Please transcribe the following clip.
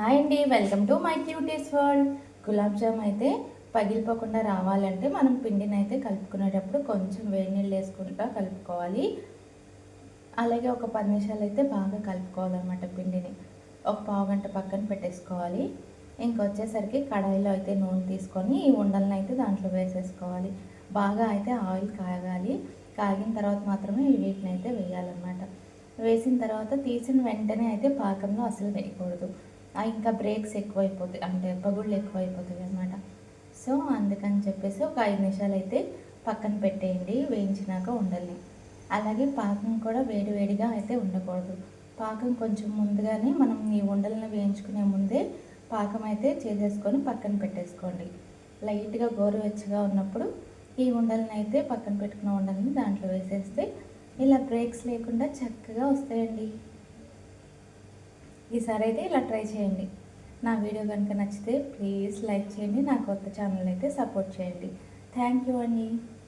Hi అండి welcome to my cuties world. Gulab jam అయితే పగిలిపోకుండా రావాలంటే మనం పిండిని అయితే కలుపుకునేటప్పుడు కొంచెం వేడి నీళ్ళు వేసుకుంటా కలుపుకోవాలి. అలాగే ఒక పది నిమిషాలు అయితే బాగా కలుపుకోవాలన్నమాట పిండిని. ఒక పావు గంట పక్కన పెట్టేసుకోవాలి. ఇంకొచ్చేసరికి కడాయిలో అయితే నూనె తీసుకొని ఈ ఉండలను అయితే దాంట్లో వేసేసుకోవాలి. బాగా అయితే ఆయిల్ కాగాలి. కాగిన తర్వాత మాత్రమే వీటిని అయితే వేయాలన్నమాట. వేసిన తర్వాత తీసిన వెంటనే అయితే పాకంలో అసలు వేయకూడదు. ఇంకా బ్రేక్స్ ఎక్కువైపోతాయి అంటే పగుళ్ళు ఎక్కువైపోతాయి అనమాట సో అందుకని చెప్పేసి ఒక ఐదు నిమిషాలు అయితే పక్కన పెట్టేయండి వేయించినాక ఉండాలి అలాగే పాకం కూడా వేడి వేడిగా అయితే ఉండకూడదు. పాకం కొంచెం ముందుగానే మనం ఈ ఉండలను వేయించుకునే ముందే పాకం అయితే చేసేసుకొని పక్కన పెట్టేసుకోండి. లైట్గా గోరువెచ్చగా ఉన్నప్పుడు ఈ ఉండలను అయితే పక్కన పెట్టుకున్న ఉండలని దాంట్లో వేసేస్తే ఇలా బ్రేక్స్ లేకుండా చక్కగా వస్తాయండి. ఈసారి అయితే ఇలా ట్రై చేయండి. నా వీడియో కనుక నచ్చితే ప్లీజ్ లైక్ చేయండి. నా కొత్త ఛానల్ అయితే సపోర్ట్ చేయండి. థ్యాంక్ యూ అండి.